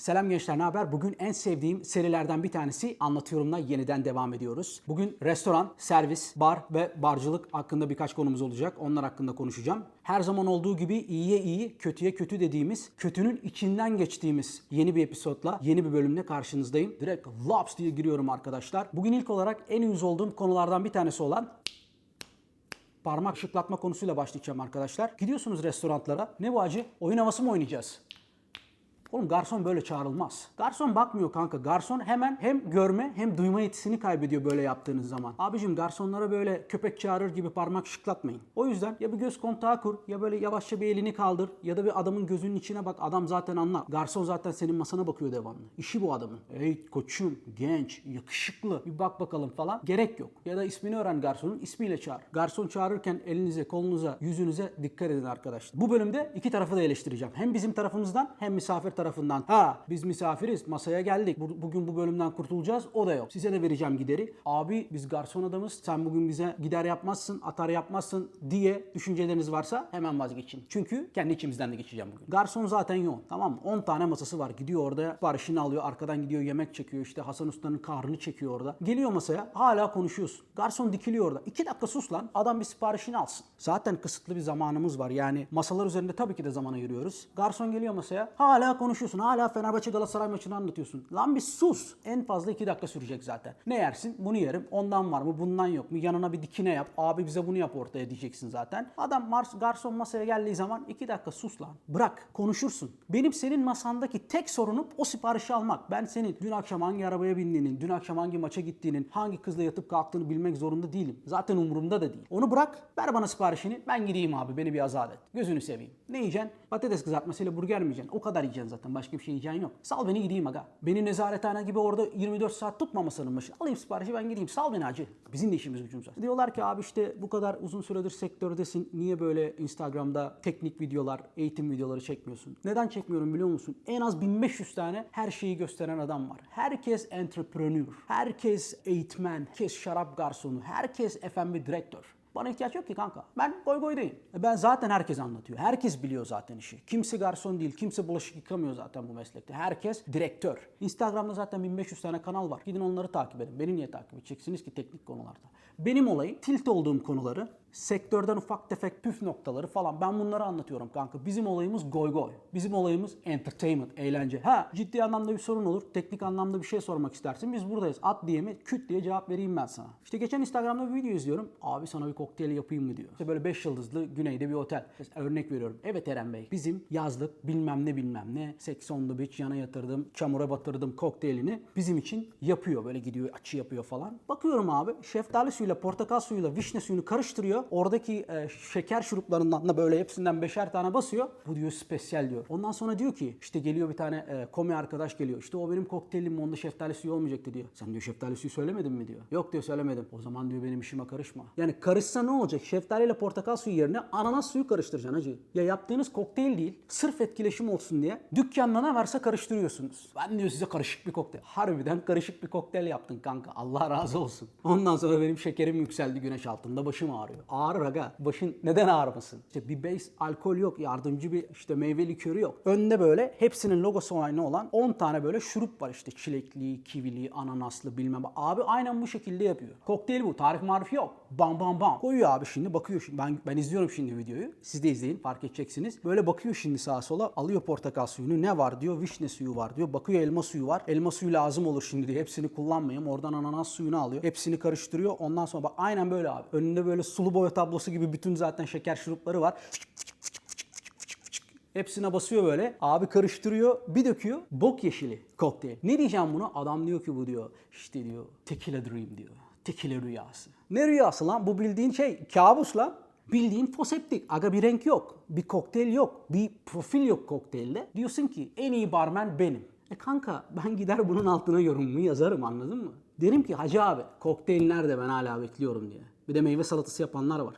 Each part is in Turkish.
Selam gençler ne haber? Bugün en sevdiğim serilerden bir tanesi anlatıyorumla yeniden devam ediyoruz. Bugün restoran, servis, bar ve barcılık hakkında birkaç konumuz olacak. Onlar hakkında konuşacağım. Her zaman olduğu gibi iyiye iyi, kötüye kötü dediğimiz, kötünün içinden geçtiğimiz yeni bir episodla, yeni bir bölümle karşınızdayım. Direkt laps diye giriyorum arkadaşlar. Bugün ilk olarak en yüz olduğum konulardan bir tanesi olan parmak şıklatma konusuyla başlayacağım arkadaşlar. Gidiyorsunuz restoranlara. Ne bu acı? Oyun havası mı oynayacağız? Oğlum garson böyle çağrılmaz. Garson bakmıyor kanka. Garson hemen hem görme hem duyma yetisini kaybediyor böyle yaptığınız zaman. Abicim garsonlara böyle köpek çağırır gibi parmak şıklatmayın. O yüzden ya bir göz kontağı kur ya böyle yavaşça bir elini kaldır ya da bir adamın gözünün içine bak. Adam zaten anlar. Garson zaten senin masana bakıyor devamlı. İşi bu adamın. Ey koçum, genç, yakışıklı bir bak bakalım falan. Gerek yok. Ya da ismini öğren garsonun ismiyle çağır. Garson çağırırken elinize, kolunuza, yüzünüze dikkat edin arkadaşlar. Bu bölümde iki tarafı da eleştireceğim. Hem bizim tarafımızdan hem misafir tarafından. Ha biz misafiriz masaya geldik. Bu- Bugün bu bölümden kurtulacağız. O da yok. Size de vereceğim gideri. Abi biz garson adamız. Sen bugün bize gider yapmazsın, atar yapmazsın diye düşünceleriniz varsa hemen vazgeçin. Çünkü kendi içimizden de geçeceğim bugün. Garson zaten yoğun. Tamam mı? 10 tane masası var. Gidiyor orada siparişini alıyor. Arkadan gidiyor yemek çekiyor. İşte Hasan Usta'nın kahrını çekiyor orada. Geliyor masaya hala konuşuyorsun. Garson dikiliyor orada. 2 dakika sus lan. Adam bir siparişini alsın. Zaten kısıtlı bir zamanımız var. Yani masalar üzerinde tabii ki de zaman ayırıyoruz. Garson geliyor masaya. Hala konuşuyorsun. Hala Fenerbahçe Galatasaray maçını anlatıyorsun. Lan bir sus. En fazla 2 dakika sürecek zaten. Ne yersin? Bunu yerim. Ondan var mı? Bundan yok mu? Yanına bir dikine yap. Abi bize bunu yap ortaya diyeceksin zaten. Adam Mars, garson masaya geldiği zaman 2 dakika sus lan. Bırak. Konuşursun. Benim senin masandaki tek sorunum o siparişi almak. Ben senin dün akşam hangi arabaya bindiğinin, dün akşam hangi maça gittiğinin, hangi kızla yatıp kalktığını bilmek zorunda değilim. Zaten umurumda da değil. Onu bırak. Ver bana siparişini. Ben gideyim abi. Beni bir azat et. Gözünü seveyim. Ne yiyeceksin? Patates kızartmasıyla burger mi yiyeceksin? O kadar yiyeceksin zaten. Başka bir şey yiyeceğin yok. Sal beni gideyim aga. Beni nezarethane gibi orada 24 saat tutma masanın başına. Alayım siparişi ben gideyim. Sal beni acı. Bizim de işimiz gücümüz var. Diyorlar ki abi işte bu kadar uzun süredir sektördesin. Niye böyle Instagram'da teknik videolar, eğitim videoları çekmiyorsun? Neden çekmiyorum biliyor musun? En az 1500 tane her şeyi gösteren adam var. Herkes entrepreneur. Herkes eğitmen. Herkes şarap garsonu. Herkes F&B direktör. Bana ihtiyaç yok ki kanka. Ben goy goydayım. E Ben zaten herkes anlatıyor. Herkes biliyor zaten işi. Kimse garson değil, kimse bulaşık yıkamıyor zaten bu meslekte. Herkes direktör. Instagram'da zaten 1500 tane kanal var. Gidin onları takip edin. Beni niye takip edeceksiniz ki teknik konularda? Benim olayım tilt olduğum konuları, sektörden ufak tefek püf noktaları falan ben bunları anlatıyorum kanka. Bizim olayımız goy goy. Bizim olayımız entertainment, eğlence. Ha ciddi anlamda bir sorun olur. Teknik anlamda bir şey sormak istersin. Biz buradayız. At diye mi? Küt diye cevap vereyim ben sana. İşte geçen Instagram'da bir video izliyorum. Abi sana bir kokteyl yapayım mı diyor. İşte böyle 5 yıldızlı güneyde bir otel. Mesela örnek veriyorum. Evet Eren Bey. Bizim yazlık bilmem ne bilmem ne. The beach yana yatırdım. Çamura batırdım kokteylini. Bizim için yapıyor. Böyle gidiyor açı yapıyor falan. Bakıyorum abi. Şeftali suyuyla portakal suyuyla vişne suyunu karıştırıyor. Oradaki e, şeker şuruplarından da böyle hepsinden beşer tane basıyor. Bu diyor spesiyel diyor. Ondan sonra diyor ki işte geliyor bir tane e, komi arkadaş geliyor. İşte o benim kokteylim onda şeftali suyu olmayacaktı diyor. Sen diyor şeftali suyu söylemedin mi diyor. Yok diyor söylemedim. O zaman diyor benim işime karışma. Yani karışsa ne olacak? Şeftali ile portakal suyu yerine ananas suyu karıştıracaksın hacı. Ya yaptığınız kokteyl değil. Sırf etkileşim olsun diye dükkanına ne varsa karıştırıyorsunuz. Ben diyor size karışık bir kokteyl. Harbiden karışık bir kokteyl yaptın kanka. Allah razı olsun. Ondan sonra benim şekerim yükseldi güneş altında. Başım ağrıyor. Ağrır aga. Başın neden ağrımasın? İşte bir base alkol yok. Yardımcı bir işte meyve likörü yok. Önde böyle hepsinin logosu aynı olan 10 tane böyle şurup var işte. Çilekli, kivili, ananaslı bilmem. Abi aynen bu şekilde yapıyor. Kokteyl bu. Tarif marifi yok. Bam bam bam. Koyuyor abi şimdi bakıyor şimdi. Ben, ben izliyorum şimdi videoyu. Siz de izleyin fark edeceksiniz. Böyle bakıyor şimdi sağa sola. Alıyor portakal suyunu. Ne var diyor. Vişne suyu var diyor. Bakıyor elma suyu var. Elma suyu lazım olur şimdi diyor. Hepsini kullanmayayım. Oradan ananas suyunu alıyor. Hepsini karıştırıyor. Ondan sonra bak aynen böyle abi. Önünde böyle sulu boya tablosu gibi bütün zaten şeker şurupları var. Hepsine basıyor böyle. Abi karıştırıyor. Bir döküyor. Bok yeşili kokteyl. Ne diyeceğim buna? Adam diyor ki bu diyor. İşte diyor. Tequila dream diyor. Tequila rüyası. Ne rüyası lan? Bu bildiğin şey kabus lan. Bildiğin foseptik. Aga bir renk yok. Bir kokteyl yok. Bir profil yok kokteylde. Diyorsun ki en iyi barmen benim. E kanka ben gider bunun altına yorumumu yazarım anladın mı? Derim ki hacı abi kokteyl nerede ben hala bekliyorum diye. Bir de meyve salatası yapanlar var.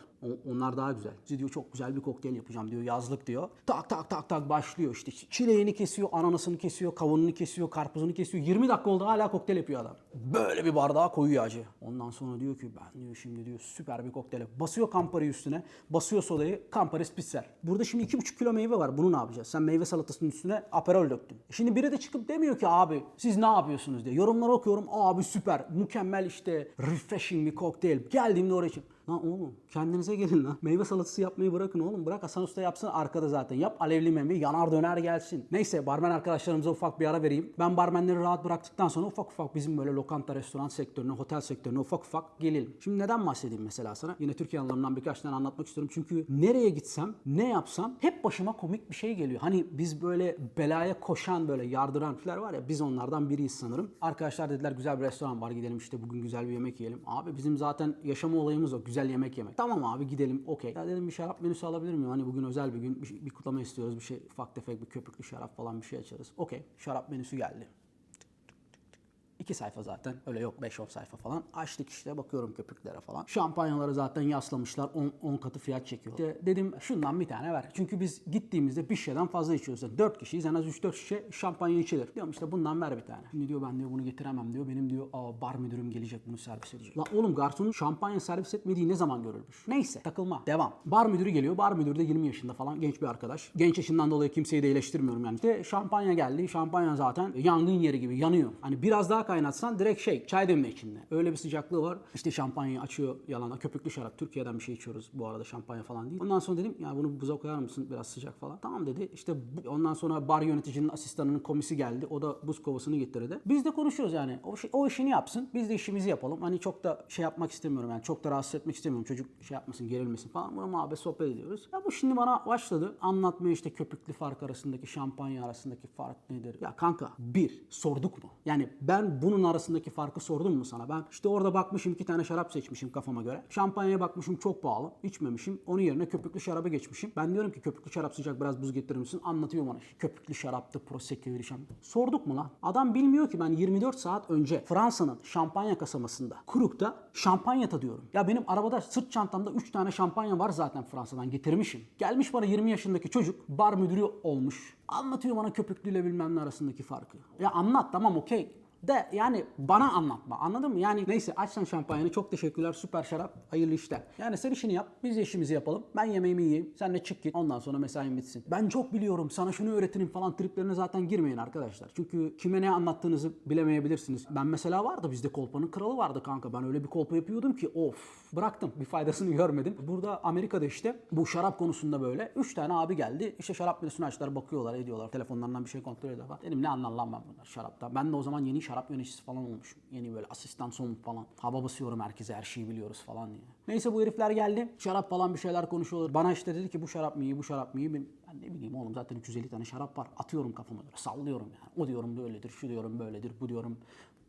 Onlar daha güzel. Size diyor çok güzel bir kokteyl yapacağım diyor yazlık diyor. Tak tak tak tak başlıyor işte. Çileğini kesiyor, ananasını kesiyor, kavununu kesiyor, karpuzunu kesiyor. 20 dakika oldu hala kokteyl yapıyor adam. Böyle bir bardağa koyuyor acı. Ondan sonra diyor ki ben diyor şimdi diyor süper bir kokteyl. Basıyor Campari'yi üstüne. Basıyor sodayı. Campari Spitzer. Burada şimdi 2,5 kilo meyve var. Bunu ne yapacağız? Sen meyve salatasının üstüne aperol döktün. Şimdi biri de çıkıp demiyor ki abi siz ne yapıyorsunuz diye. Yorumları okuyorum. Abi süper. Mükemmel işte refreshing bir kokteyl. Geldiğimde oraya çık. Lan oğlum kendinize gelin lan. Meyve salatası yapmayı bırakın oğlum. Bırak Hasan Usta yapsın arkada zaten. Yap alevli meyve yanar döner gelsin. Neyse barmen arkadaşlarımıza ufak bir ara vereyim. Ben barmenleri rahat bıraktıktan sonra ufak ufak bizim böyle lokanta, restoran sektörüne, otel sektörüne ufak ufak gelelim. Şimdi neden bahsedeyim mesela sana? Yine Türkiye anılarından birkaç tane anlatmak istiyorum. Çünkü nereye gitsem, ne yapsam hep başıma komik bir şey geliyor. Hani biz böyle belaya koşan böyle yardıran tipler var ya biz onlardan biriyiz sanırım. Arkadaşlar dediler güzel bir restoran var gidelim işte bugün güzel bir yemek yiyelim. Abi bizim zaten yaşama olayımız o. Güzel yemek yemek. Tamam abi gidelim okey. Ya dedim bir şarap menüsü alabilir miyim? Hani bugün özel bir gün bir, bir kutlama istiyoruz. Bir şey ufak tefek bir köpüklü şarap falan bir şey açarız. Okey şarap menüsü geldi. İki sayfa zaten. Öyle yok 5-10 sayfa falan. Açtık işte bakıyorum köpüklere falan. Şampanyaları zaten yaslamışlar. 10 katı fiyat çekiyor. İşte dedim şundan bir tane ver. Çünkü biz gittiğimizde bir şişeden fazla içiyoruz. Yani 4 kişiyiz en az 3-4 şişe şampanya içilir. Diyorum işte bundan ver bir tane. Şimdi diyor ben diyor bunu getiremem diyor. Benim diyor Aa, bar müdürüm gelecek bunu servis edecek. La oğlum garsonun şampanya servis etmediği ne zaman görülmüş? Neyse takılma. Devam. Bar müdürü geliyor. Bar müdürü de 20 yaşında falan genç bir arkadaş. Genç yaşından dolayı kimseyi de eleştirmiyorum yani. İşte şampanya geldi. Şampanya zaten yangın yeri gibi yanıyor. Hani biraz daha kaynatsan direkt şey çay demle içinde. Öyle bir sıcaklığı var. İşte şampanyayı açıyor yalana. Köpüklü şarap. Türkiye'den bir şey içiyoruz bu arada şampanya falan değil. Ondan sonra dedim ya bunu buza koyar mısın biraz sıcak falan. Tamam dedi. İşte bu- ondan sonra bar yöneticinin asistanının komisi geldi. O da buz kovasını getirdi. Biz de konuşuyoruz yani. O, şey- o işini yapsın. Biz de işimizi yapalım. Hani çok da şey yapmak istemiyorum yani. Çok da rahatsız etmek istemiyorum. Çocuk şey yapmasın, gerilmesin falan. Bunu muhabbet sohbet ediyoruz. Ya bu şimdi bana başladı. Anlatmaya işte köpüklü fark arasındaki, şampanya arasındaki fark nedir? Ya kanka bir sorduk mu? Yani ben bunun arasındaki farkı sordum mu sana? Ben işte orada bakmışım iki tane şarap seçmişim kafama göre. Şampanyaya bakmışım çok pahalı. içmemişim. Onun yerine köpüklü şaraba geçmişim. Ben diyorum ki köpüklü şarap sıcak biraz buz getirir misin? Anlatıyor bana. Köpüklü şaraptı, prosecco'ydu şampanya. Sorduk mu lan? Adam bilmiyor ki ben 24 saat önce Fransa'nın şampanya kasamasında, Kruk'ta şampanya tadıyorum. Ya benim arabada sırt çantamda 3 tane şampanya var zaten Fransa'dan getirmişim. Gelmiş bana 20 yaşındaki çocuk bar müdürü olmuş. Anlatıyor bana köpüklüyle bilmem ne arasındaki farkı. Ya anlat tamam okey. De yani bana anlatma anladın mı? Yani neyse aç sen şampanyanı çok teşekkürler süper şarap hayırlı işler. Yani sen işini yap biz işimizi yapalım. Ben yemeğimi yiyeyim sen de çık git ondan sonra mesain bitsin. Ben çok biliyorum sana şunu öğretirim falan triplerine zaten girmeyin arkadaşlar. Çünkü kime ne anlattığınızı bilemeyebilirsiniz. Ben mesela vardı bizde kolpanın kralı vardı kanka. Ben öyle bir kolpa yapıyordum ki of bıraktım bir faydasını görmedim. Burada Amerika'da işte bu şarap konusunda böyle 3 tane abi geldi. İşte şarap menüsünü açtılar bakıyorlar ediyorlar. Telefonlarından bir şey kontrol ediyorlar. Dedim ne anlar lan ben bunlar şarapta. Ben de o zaman yeni şarap yöneticisi falan olmuşum. Yeni böyle asistan son falan. Hava basıyorum herkese her şeyi biliyoruz falan diye. Neyse bu herifler geldi. Şarap falan bir şeyler konuşuyorlar. Bana işte dedi ki bu şarap mı iyi bu şarap mı iyi. Ben ne bileyim oğlum zaten 350 tane şarap var. Atıyorum kafama göre sallıyorum yani. O diyorum böyledir şu diyorum böyledir bu diyorum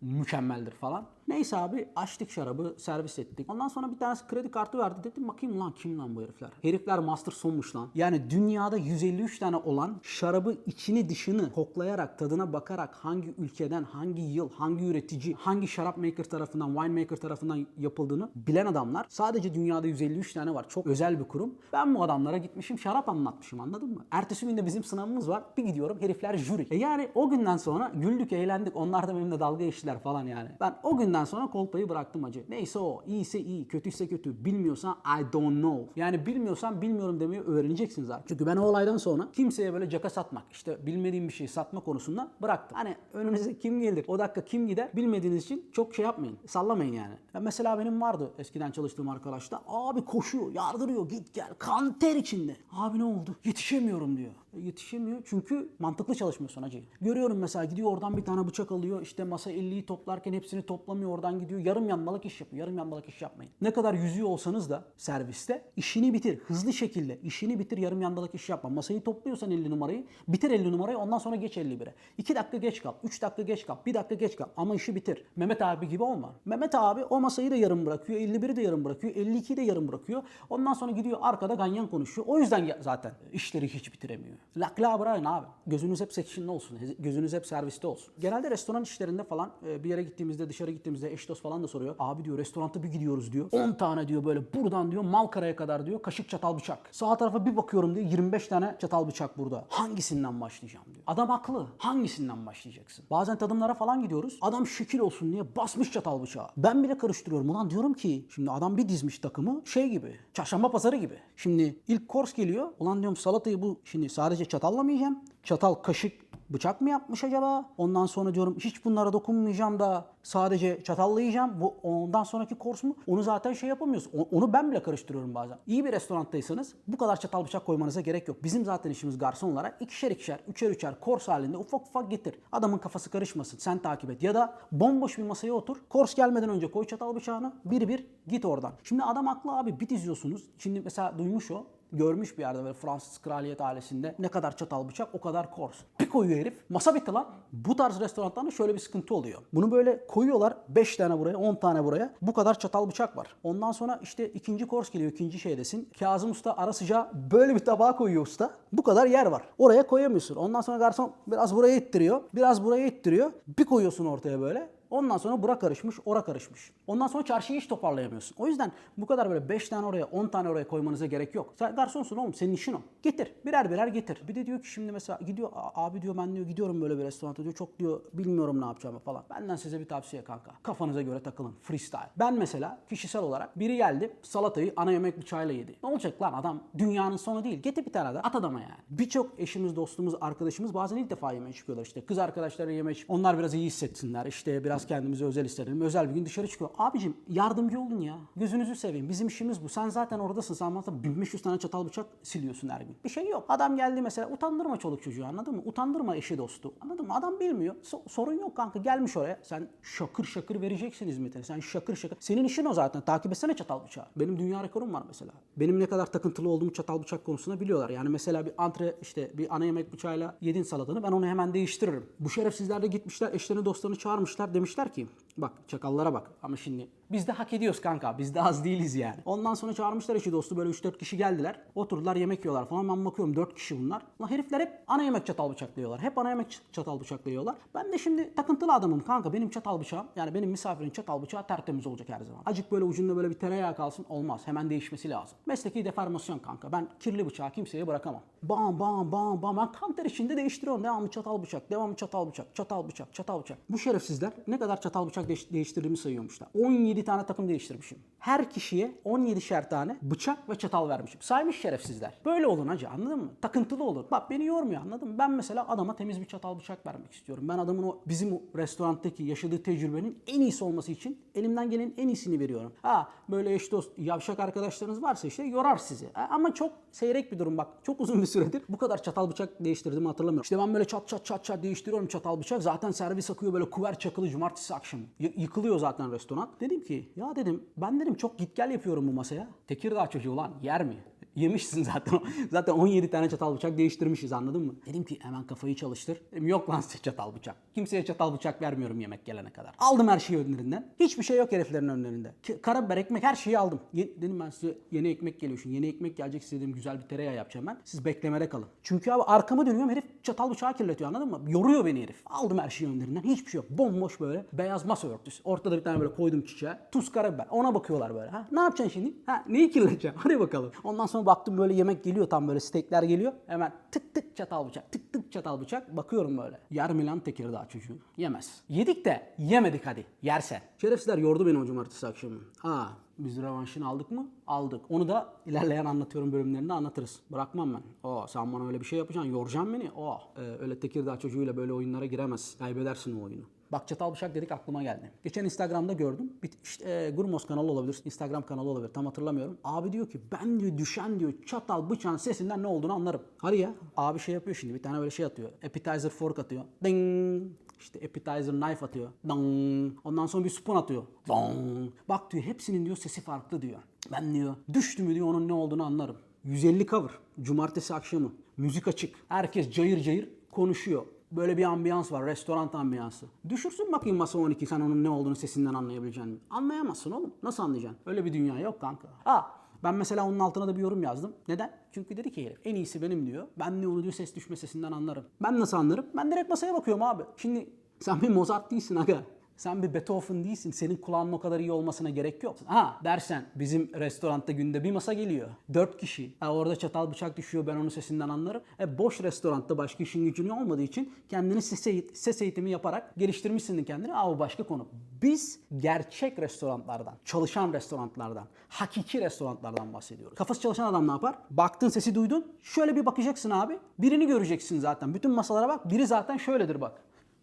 mükemmeldir falan. Neyse abi açtık şarabı servis ettik. Ondan sonra bir tanesi kredi kartı verdi. Dedim bakayım lan kim lan bu herifler? Herifler master sonmuş lan. Yani dünyada 153 tane olan şarabı içini dışını koklayarak tadına bakarak hangi ülkeden hangi yıl hangi üretici hangi şarap maker tarafından wine maker tarafından yapıldığını bilen adamlar. Sadece dünyada 153 tane var. Çok özel bir kurum. Ben bu adamlara gitmişim şarap anlatmışım anladın mı? Ertesi gün de bizim sınavımız var. Bir gidiyorum herifler jüri. E yani o günden sonra güldük eğlendik. Onlar da benimle dalga geçtiler falan yani. Ben o günden sonra kolpayı bıraktım acı. Neyse o. iyiyse iyi, kötüyse kötü. Bilmiyorsan I don't know. Yani bilmiyorsan bilmiyorum demeyi öğreneceksiniz artık. Çünkü ben o olaydan sonra kimseye böyle caka satmak, işte bilmediğim bir şeyi satma konusunda bıraktım. Hani önünüze kim gelir, o dakika kim gider bilmediğiniz için çok şey yapmayın. Sallamayın yani. Ya mesela benim vardı eskiden çalıştığım arkadaşta. Abi koşuyor, yardırıyor, git gel. Kan ter içinde. Abi ne oldu? Yetişemiyorum diyor. Yetişemiyor çünkü mantıklı çalışmıyorsun hacı. Görüyorum mesela gidiyor oradan bir tane bıçak alıyor. işte masa 50'yi toplarken hepsini toplamıyor oradan gidiyor. Yarım yanmalık iş yapıyor. Yarım yanmalık iş yapmayın. Ne kadar yüzüyor olsanız da serviste işini bitir. Hızlı şekilde işini bitir. Yarım yanmalık iş yapma. Masayı topluyorsan 50 numarayı bitir 50 numarayı ondan sonra geç 51'e. 2 dakika geç kal. 3 dakika geç kal. 1 dakika geç kal. Ama işi bitir. Mehmet abi gibi olma. Mehmet abi o masayı da yarım bırakıyor. 51'i de yarım bırakıyor. 52'yi de yarım bırakıyor. Ondan sonra gidiyor arkada ganyan konuşuyor. O yüzden zaten işleri hiç bitiremiyor. Lakla bırakın abi. Gözünüz hep section'da olsun. Gözünüz hep serviste olsun. Genelde restoran işlerinde falan e, bir yere gittiğimizde dışarı gittiğimizde eş dost falan da soruyor. Abi diyor restoranta bir gidiyoruz diyor. 10 tane diyor böyle buradan diyor Malkara'ya kadar diyor kaşık çatal bıçak. Sağ tarafa bir bakıyorum diyor 25 tane çatal bıçak burada. Hangisinden başlayacağım diyor. Adam haklı. Hangisinden başlayacaksın? Bazen tadımlara falan gidiyoruz. Adam şekil olsun diye basmış çatal bıçağı. Ben bile karıştırıyorum. Ulan diyorum ki şimdi adam bir dizmiş takımı şey gibi. Çarşamba pazarı gibi. Şimdi ilk kors geliyor. Ulan diyorum salatayı bu şimdi sadece çatalla mı yiyeceğim? Çatal, kaşık, bıçak mı yapmış acaba? Ondan sonra diyorum hiç bunlara dokunmayacağım da sadece çatalla yiyeceğim. Bu ondan sonraki kors mu? Onu zaten şey yapamıyoruz. Onu ben bile karıştırıyorum bazen. İyi bir restoranttaysanız bu kadar çatal bıçak koymanıza gerek yok. Bizim zaten işimiz garson olarak ikişer ikişer, üçer üçer kors halinde ufak ufak getir. Adamın kafası karışmasın. Sen takip et. Ya da bomboş bir masaya otur. Kors gelmeden önce koy çatal bıçağını. Bir bir git oradan. Şimdi adam haklı abi. Bir diziyorsunuz. Şimdi mesela duymuş o görmüş bir yerde böyle Fransız kraliyet ailesinde ne kadar çatal bıçak o kadar kors. Bir koyuyor herif. Masa bitti lan. Bu tarz restoranlarda şöyle bir sıkıntı oluyor. Bunu böyle koyuyorlar 5 tane buraya 10 tane buraya. Bu kadar çatal bıçak var. Ondan sonra işte ikinci kors geliyor ikinci şeydesin. Kazım Usta ara sıcağı böyle bir tabağa koyuyor usta. Bu kadar yer var. Oraya koyamıyorsun. Ondan sonra garson biraz buraya ittiriyor. Biraz buraya ittiriyor. Bir koyuyorsun ortaya böyle. Ondan sonra bura karışmış, ora karışmış. Ondan sonra çarşıyı hiç toparlayamıyorsun. O yüzden bu kadar böyle 5 tane oraya, 10 tane oraya koymanıza gerek yok. Sen garsonsun oğlum, senin işin o. Getir, birer birer getir. Bir de diyor ki şimdi mesela gidiyor, "A- abi diyor ben diyor gidiyorum böyle bir restoranta diyor. Çok diyor bilmiyorum ne yapacağımı falan. Benden size bir tavsiye kanka. Kafanıza göre takılın, freestyle. Ben mesela kişisel olarak biri geldi, salatayı ana yemek bıçağıyla yedi. Ne olacak lan adam dünyanın sonu değil. Getir bir tane de at adama yani. Birçok eşimiz, dostumuz, arkadaşımız bazen ilk defa yemeğe çıkıyorlar işte. Kız arkadaşları yemeğe Onlar biraz iyi hissetsinler. İşte biraz kendimizi özel hissedelim. Özel bir gün dışarı çıkıyor. Abicim yardımcı olun ya. Gözünüzü seveyim. Bizim işimiz bu. Sen zaten oradasın. Sen zaten 1500 tane çatal bıçak siliyorsun her gün. Bir şey yok. Adam geldi mesela utandırma çoluk çocuğu anladın mı? Utandırma eşi dostu. Anladın mı? Adam bilmiyor. So- sorun yok kanka. Gelmiş oraya. Sen şakır şakır vereceksin hizmetini. Sen şakır şakır. Senin işin o zaten. Takip etsene çatal bıçağı. Benim dünya rekorum var mesela. Benim ne kadar takıntılı olduğumu çatal bıçak konusunda biliyorlar. Yani mesela bir antre işte bir ana yemek bıçağıyla yedin salatanı ben onu hemen değiştiririm. Bu şerefsizler de gitmişler eşlerini dostlarını çağırmışlar demişler ki bak çakallara bak ama şimdi biz de hak ediyoruz kanka biz de az değiliz yani. Ondan sonra çağırmışlar eşi dostu böyle 3-4 kişi geldiler. Oturdular yemek yiyorlar falan ben bakıyorum 4 kişi bunlar. Lan herifler hep ana yemek çatal bıçaklıyorlar. Hep ana yemek çatal bıçaklıyorlar. Ben de şimdi takıntılı adamım kanka benim çatal bıçağım yani benim misafirin çatal bıçağı tertemiz olacak her zaman. Acık böyle ucunda böyle bir tereyağı kalsın olmaz. Hemen değişmesi lazım. Mesleki deformasyon kanka. Ben kirli bıçağı kimseye bırakamam. Bam bam bam bam. Ben kanter içinde değiştiriyorum. Devamlı çatal bıçak, devamlı çatal bıçak, çatal bıçak, çatal bıçak. Bu şerefsizler ne kadar çatal bıçak değiş- değiştirdiğimi sayıyormuşlar. 17 tane takım değiştirmişim. Her kişiye 17'şer tane bıçak ve çatal vermişim. Saymış şerefsizler. Böyle olun hacı anladın mı? Takıntılı olun. Bak beni yormuyor anladın mı? Ben mesela adama temiz bir çatal bıçak vermek istiyorum. Ben adamın o bizim o restoranttaki yaşadığı tecrübenin en iyisi olması için elimden gelenin en iyisini veriyorum. Ha böyle eş dost yavşak arkadaşlarınız varsa işte yorar sizi. Ha, Ama çok seyrek bir durum bak. Çok uzun bir süredir bu kadar çatal bıçak değiştirdiğimi hatırlamıyorum. İşte ben böyle çat çat çat çat değiştiriyorum çatal bıçak. Zaten servis akıyor böyle kuver çakılı cumartesi akşamı. Yıkılıyor zaten restoran. Dedim ki ya dedim ben dedim çok git gel yapıyorum bu masaya. Tekirdağ çocuğu lan yer mi? Yemişsin zaten. Zaten 17 tane çatal bıçak değiştirmişiz anladın mı? Dedim ki hemen kafayı çalıştır. Dedim yok lan size çatal bıçak. Kimseye çatal bıçak vermiyorum yemek gelene kadar. Aldım her şeyi önlerinden. Hiçbir şey yok heriflerin önlerinde. Ki- Karabiber, ekmek her şeyi aldım. Ye- dedim ben size yeni ekmek geliyor şimdi. Yeni ekmek gelecek size dedim güzel bir tereyağı yapacağım ben. Siz beklemede kalın. Çünkü abi arkamı dönüyorum herif çatal bıçağı kirletiyor anladın mı? Yoruyor beni herif. Aldım her şeyi önlerinden. Hiçbir şey yok. Bomboş böyle beyaz masa örtüsü. Ortada bir tane böyle koydum çiçeğe. Tuz karabiber. Ona bakıyorlar böyle. Ha, ne yapacaksın şimdi? Ha, neyi kirleteceksin? Hadi bakalım. Ondan sonra baktım böyle yemek geliyor tam böyle steakler geliyor. Hemen tık tık çatal bıçak. Tık tık çatal bıçak. Bakıyorum böyle. Yer mi lan Tekirdağ çocuğu? Yemez. Yedik de yemedik hadi. Yersen. Şerefsizler yordu beni o cumartesi akşamı. Ha biz revanşını aldık mı? Aldık. Onu da ilerleyen anlatıyorum bölümlerinde anlatırız. Bırakmam ben. O sen bana öyle bir şey yapacaksın. Yoracaksın beni. O e, öyle Tekirdağ çocuğuyla böyle oyunlara giremez. Kaybedersin o oyunu. Bak çatal bıçak dedik aklıma geldi. Geçen Instagram'da gördüm. Bir, işte, e, Gurmos kanalı olabilir, Instagram kanalı olabilir tam hatırlamıyorum. Abi diyor ki ben diyor düşen diyor çatal bıçağın sesinden ne olduğunu anlarım. Hadi ya. Abi şey yapıyor şimdi bir tane böyle şey atıyor. Appetizer fork atıyor. Ding. İşte appetizer knife atıyor. Dong. Ondan sonra bir spoon atıyor. Dong. Bak diyor hepsinin diyor sesi farklı diyor. Ben diyor düştü mü diyor onun ne olduğunu anlarım. 150 cover. Cumartesi akşamı. Müzik açık. Herkes cayır cayır konuşuyor. Böyle bir ambiyans var. Restoran ambiyansı. Düşürsün bakayım masa 12 sen onun ne olduğunu sesinden anlayabileceksin mi? Anlayamazsın oğlum. Nasıl anlayacaksın? Öyle bir dünya yok kanka. Ha Ben mesela onun altına da bir yorum yazdım. Neden? Çünkü dedi ki herif en iyisi benim diyor. Ben de onu diyor ses düşme sesinden anlarım. Ben nasıl anlarım? Ben direkt masaya bakıyorum abi. Şimdi sen bir Mozart değilsin aga. Sen bir Beethoven değilsin. Senin kulağının o kadar iyi olmasına gerek yok. Ha dersen bizim restoranda günde bir masa geliyor. Dört kişi. Ha, orada çatal bıçak düşüyor ben onun sesinden anlarım. E, boş restoranda başka işin gücün olmadığı için kendini ses, eğit- ses eğitimi yaparak geliştirmişsin kendini. Ha, o başka konu. Biz gerçek restoranlardan, çalışan restoranlardan, hakiki restoranlardan bahsediyoruz. Kafası çalışan adam ne yapar? Baktın sesi duydun. Şöyle bir bakacaksın abi. Birini göreceksin zaten. Bütün masalara bak. Biri zaten şöyledir bak.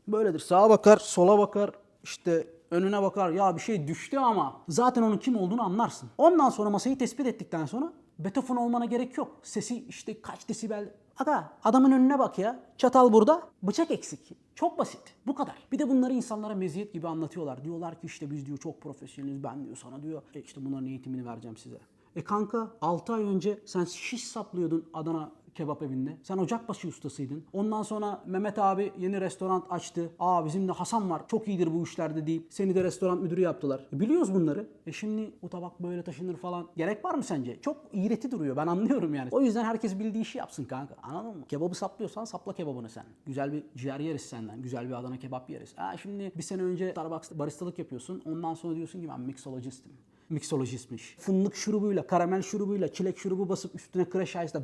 Böyledir. Sağa bakar, sola bakar, işte önüne bakar. Ya bir şey düştü ama zaten onun kim olduğunu anlarsın. Ondan sonra masayı tespit ettikten sonra Beethoven olmana gerek yok. Sesi işte kaç desibel. Aga adamın önüne bak ya. Çatal burada, bıçak eksik. Çok basit. Bu kadar. Bir de bunları insanlara meziyet gibi anlatıyorlar. Diyorlar ki işte biz diyor çok profesyoneliz. Ben diyor sana diyor e işte bunların eğitimini vereceğim size. E kanka 6 ay önce sen şiş saplıyordun Adana kebap evinde. Sen ocakbaşı ustasıydın. Ondan sonra Mehmet abi yeni restoran açtı. Aa bizim de Hasan var. Çok iyidir bu işlerde deyip seni de restoran müdürü yaptılar. E biliyoruz bunları. E şimdi bu tabak böyle taşınır falan. Gerek var mı sence? Çok iğreti duruyor. Ben anlıyorum yani. O yüzden herkes bildiği işi yapsın kanka. Anladın mı? Kebabı saplıyorsan sapla kebabını sen. Güzel bir ciğer yeriz senden. Güzel bir Adana kebap yeriz. Ha şimdi bir sene önce Starbucks'ta baristalık yapıyorsun. Ondan sonra diyorsun ki ben mixolojistim miksolojistmiş. Fındık şurubuyla, karamel şurubuyla, çilek şurubu basıp üstüne crash ice'da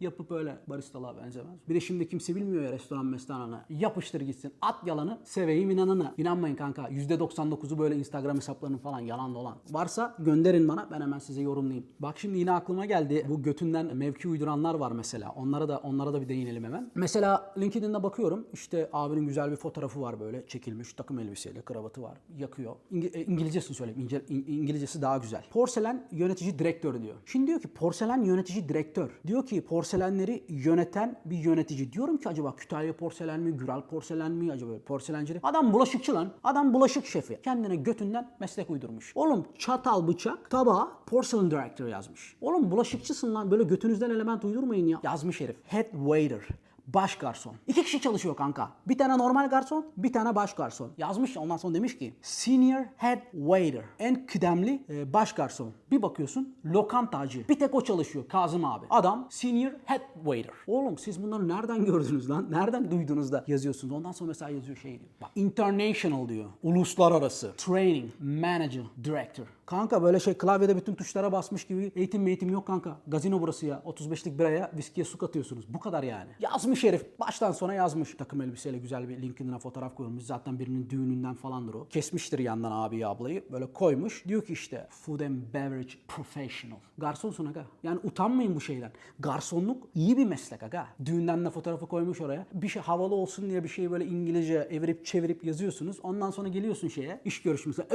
yapıp öyle baristalığa benzemez. Bir de şimdi kimse bilmiyor ya restoran mestanını. Yapıştır gitsin. At yalanı, seveyim inanını. İnanmayın kanka. %99'u böyle Instagram hesaplarının falan yalan dolan. Varsa gönderin bana ben hemen size yorumlayayım. Bak şimdi yine aklıma geldi. Bu götünden mevki uyduranlar var mesela. Onlara da onlara da bir değinelim hemen. Mesela LinkedIn'de bakıyorum. İşte abinin güzel bir fotoğrafı var böyle çekilmiş. Takım elbiseyle, kravatı var. Yakıyor. E, İngilizcesini söyleyeyim. İnce- İng- İngilizcesi daha güzel. Porselen yönetici direktör diyor. Şimdi diyor ki porselen yönetici direktör. Diyor ki porselenleri yöneten bir yönetici. Diyorum ki acaba Kütahya porselen mi, Güral porselen mi acaba porselencilik? Adam bulaşıkçı lan. Adam bulaşık şefi. Kendine götünden meslek uydurmuş. Oğlum çatal bıçak tabağa porcelain director yazmış. Oğlum bulaşıkçısın lan böyle götünüzden element uydurmayın ya. Yazmış herif. Head waiter. Baş garson. İki kişi çalışıyor kanka. Bir tane normal garson, bir tane baş garson. Yazmış ondan sonra demiş ki senior head waiter. En kıdemli e, baş garson. Bir bakıyorsun lokantacı. Bir tek o çalışıyor Kazım abi. Adam senior head waiter. Oğlum siz bunları nereden gördünüz lan? Nereden duydunuz da yazıyorsunuz? Ondan sonra mesela yazıyor şey diyor. Bak international diyor. Uluslararası. Training manager director. Kanka böyle şey klavyede bütün tuşlara basmış gibi eğitim eğitim yok kanka. Gazino burası ya. 35'lik biraya viskiye su katıyorsunuz. Bu kadar yani. Yazmış herif. Baştan sona yazmış. Takım elbiseyle güzel bir LinkedIn'e fotoğraf koymuş. Zaten birinin düğününden falandır o. Kesmiştir yandan abiyi ablayı. Böyle koymuş. Diyor ki işte food and beverage professional. Garsonsun aga. Yani utanmayın bu şeyden. Garsonluk iyi bir meslek aga. Düğünden de fotoğrafı koymuş oraya. Bir şey havalı olsun diye bir şeyi böyle İngilizce evirip çevirip yazıyorsunuz. Ondan sonra geliyorsun şeye. iş görüşmesine.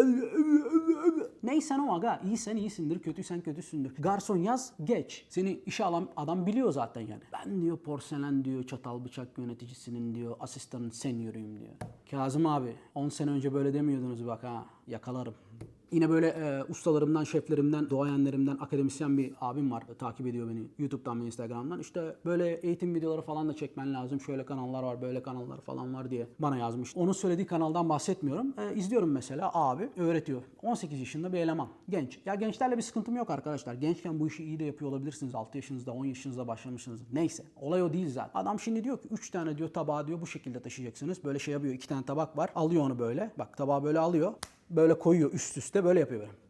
Neysen o aga. İyisen iyisindir, kötüysen kötüsündür. Garson yaz, geç. Seni işe alan adam biliyor zaten yani. Ben diyor porselen diyor, çatal bıçak yöneticisinin diyor, asistanın senioruyum diyor. Kazım abi 10 sene önce böyle demiyordunuz bak ha. Yakalarım. Yine böyle e, ustalarımdan, şeflerimden, doğayenlerimden akademisyen bir abim var. Takip ediyor beni YouTube'dan ve Instagram'dan. İşte böyle eğitim videoları falan da çekmen lazım. Şöyle kanallar var, böyle kanallar falan var diye bana yazmış. Onun söylediği kanaldan bahsetmiyorum. E, izliyorum mesela abi öğretiyor. 18 yaşında bir eleman. Genç. Ya gençlerle bir sıkıntım yok arkadaşlar. Gençken bu işi iyi de yapıyor olabilirsiniz. 6 yaşınızda, 10 yaşınızda başlamışsınız. Neyse. Olay o değil zaten. Adam şimdi diyor ki 3 tane diyor tabağı diyor bu şekilde taşıyacaksınız. Böyle şey yapıyor. 2 tane tabak var. Alıyor onu böyle. Bak tabağı böyle alıyor böyle koyuyor üst üste böyle yapıyor böyle.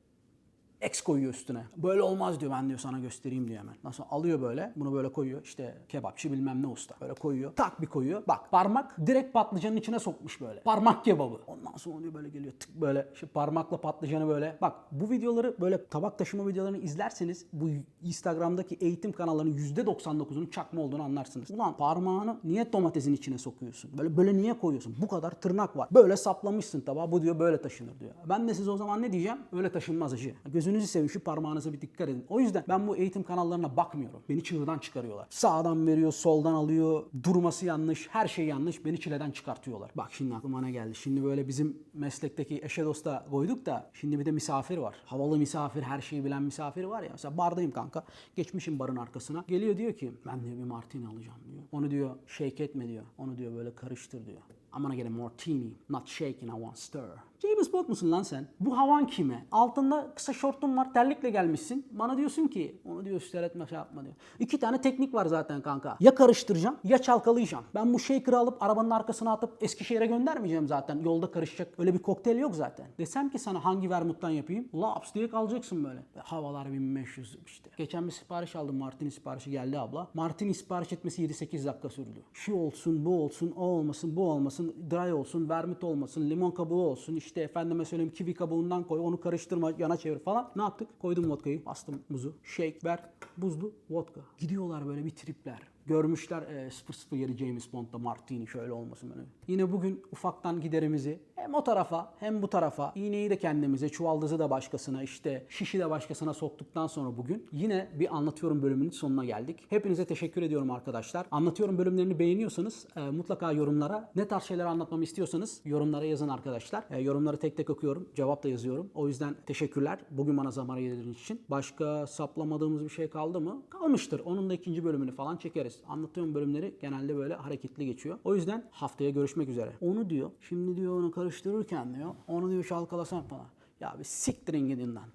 X koyuyor üstüne. Böyle olmaz diyor ben diyor sana göstereyim diyor hemen. Nasıl alıyor böyle bunu böyle koyuyor işte kebapçı bilmem ne usta. Böyle koyuyor tak bir koyuyor. Bak parmak direkt patlıcanın içine sokmuş böyle. Parmak kebabı. Ondan sonra diyor böyle geliyor tık böyle şu parmakla patlıcanı böyle. Bak bu videoları böyle tabak taşıma videolarını izlerseniz bu Instagram'daki eğitim kanallarının %99'unun çakma olduğunu anlarsınız. Ulan parmağını niye domatesin içine sokuyorsun? Böyle böyle niye koyuyorsun? Bu kadar tırnak var. Böyle saplamışsın tabağa bu diyor böyle taşınır diyor. Ben de size o zaman ne diyeceğim? Öyle taşınmaz acı. Gözünüzü seveyim şu parmağınıza bir dikkat edin. O yüzden ben bu eğitim kanallarına bakmıyorum. Beni çığırdan çıkarıyorlar. Sağdan veriyor, soldan alıyor. Durması yanlış, her şey yanlış. Beni çileden çıkartıyorlar. Bak şimdi aklıma ne geldi? Şimdi böyle bizim meslekteki eşe dosta koyduk da şimdi bir de misafir var. Havalı misafir, her şeyi bilen misafir var ya. Mesela bardayım kanka. Geçmişim barın arkasına. Geliyor diyor ki ben diyor bir martini alacağım diyor. Onu diyor shake etme diyor. Onu diyor böyle karıştır diyor. I'm gonna get a martini, not shaking, I want stir. James Bond musun lan sen? Bu havan kime? Altında kısa şortun var, terlikle gelmişsin. Bana diyorsun ki, onu diyor üsteletme şey yapma diyor. İki tane teknik var zaten kanka. Ya karıştıracağım ya çalkalayacağım. Ben bu shaker'ı alıp arabanın arkasına atıp Eskişehir'e göndermeyeceğim zaten. Yolda karışacak öyle bir kokteyl yok zaten. Desem ki sana hangi vermuttan yapayım? Laps diye kalacaksın böyle. Ve havalar 1500 işte. Geçen bir sipariş aldım. Martini siparişi geldi abla. Martini sipariş etmesi 7-8 dakika sürdü. Şu olsun, bu olsun, o olmasın, bu olmasın, dry olsun, vermut olmasın, limon kabuğu olsun, işte efendime söyleyeyim kivi kabuğundan koy, onu karıştırma, yana çevir falan. Ne yaptık? Koydum vodkayı, bastım muzu, shake, ver, buzlu vodka. Gidiyorlar böyle bir tripler. Görmüşler e, 007 James Bond'da Martini şöyle olmasın böyle. Yine bugün ufaktan giderimizi hem o tarafa hem bu tarafa iğneyi de kendimize, çuvaldızı da başkasına, işte şişi de başkasına soktuktan sonra bugün yine bir anlatıyorum bölümünün sonuna geldik. Hepinize teşekkür ediyorum arkadaşlar. Anlatıyorum bölümlerini beğeniyorsanız e, mutlaka yorumlara ne tarz şeyler anlatmamı istiyorsanız yorumlara yazın arkadaşlar. E, yorumları tek tek okuyorum, cevap da yazıyorum. O yüzden teşekkürler bugün bana zaman ayırdığınız için. Başka saplamadığımız bir şey kaldı mı? Kalmıştır. Onun da ikinci bölümünü falan çekeriz. Anlatıyorum bölümleri genelde böyle hareketli geçiyor. O yüzden haftaya görüşmek üzere. Onu diyor. Şimdi diyor onu karıştırırken diyor. Onu diyor çalkalasan falan. Ya bir siktirin gidin lan.